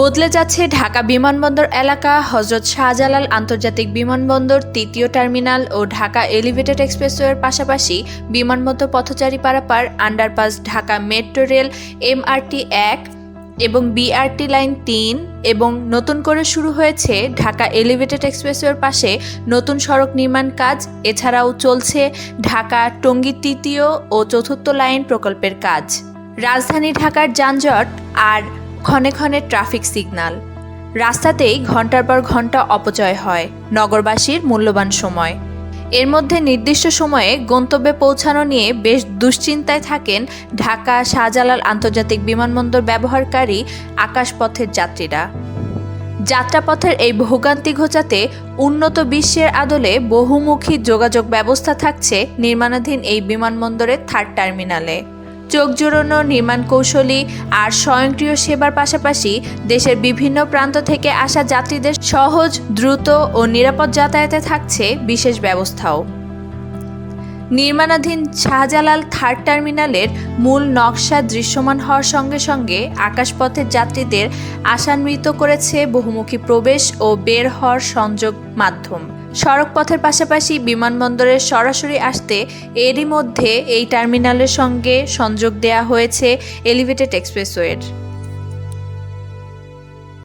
বদলে যাচ্ছে ঢাকা বিমানবন্দর এলাকা। হজরত শাহজালাল আন্তর্জাতিক বিমানবন্দর তৃতীয় টার্মিনাল ও ঢাকা এলিভেটেড এক্সপ্রেসওয়ের পাশাপাশি বিমানবন্দর পথচারী পারাপার, underpass Dhaka metro rail, MRT এক এবং বিআরটি লাইন তিন এবং নতুন করে শুরু হয়েছে ঢাকা এলিভেটেড এক্সপ্রেসওয়ের পাশে নতুন সড়ক নির্মাণ কাজ। এছাড়াও চলছে ঢাকা টঙ্গী তৃতীয় ও চতুর্থ লাইন প্রকল্পের কাজ। রাজধানী ঢাকার যানজট আর ক্ষণে ক্ষণে ট্রাফিক সিগন্যাল রাস্তাতেই ঘণ্টার পর ঘণ্টা অপচয় হয়, নগরবাসীর মূল্যবান সময়। এর মধ্যে নির্দিষ্ট সময়ে গন্তব্যে পৌঁছানো নিয়ে বেশ দুশ্চিন্তায় থাকেন ঢাকা শাহজালাল আন্তর্জাতিক বিমানবন্দর ব্যবহারকারী আকাশপথের যাত্রীরা। যাত্রাপথের এই ভোগান্তি ঘোচাতে উন্নত বিশ্বের আদলে বহুমুখী যোগাযোগ ব্যবস্থা থাকছে নির্মাণাধীন এই বিমানবন্দরের থার্ড টার্মিনালে। চোখ জোড়ানো নির্মাণ কৌশলী আর স্বয়ংক্রিয় সেবার পাশাপাশি দেশের বিভিন্ন প্রান্ত থেকে আসা যাত্রীদের সহজ, দ্রুত ও নিরাপদ যাতায়াতে থাকছে বিশেষ ব্যবস্থাও। নির্মাণাধীন শাহজালাল থার্ড টার্মিনালের মূল নকশা দৃশ্যমান হওয়ার সঙ্গে সঙ্গে আকাশপথের যাত্রীদের আশান্বিত করেছে বহুমুখী প্রবেশ ও বের হওয়ার সংযোগ মাধ্যম। সড়কপথের পাশাপাশি বিমানবন্দরের সরাসরি আসতে এরই মধ্যে এই টার্মিনালের সঙ্গে সংযোগ দেয়া হয়েছে এলিভেটেড এক্সপ্রেসওয়ের।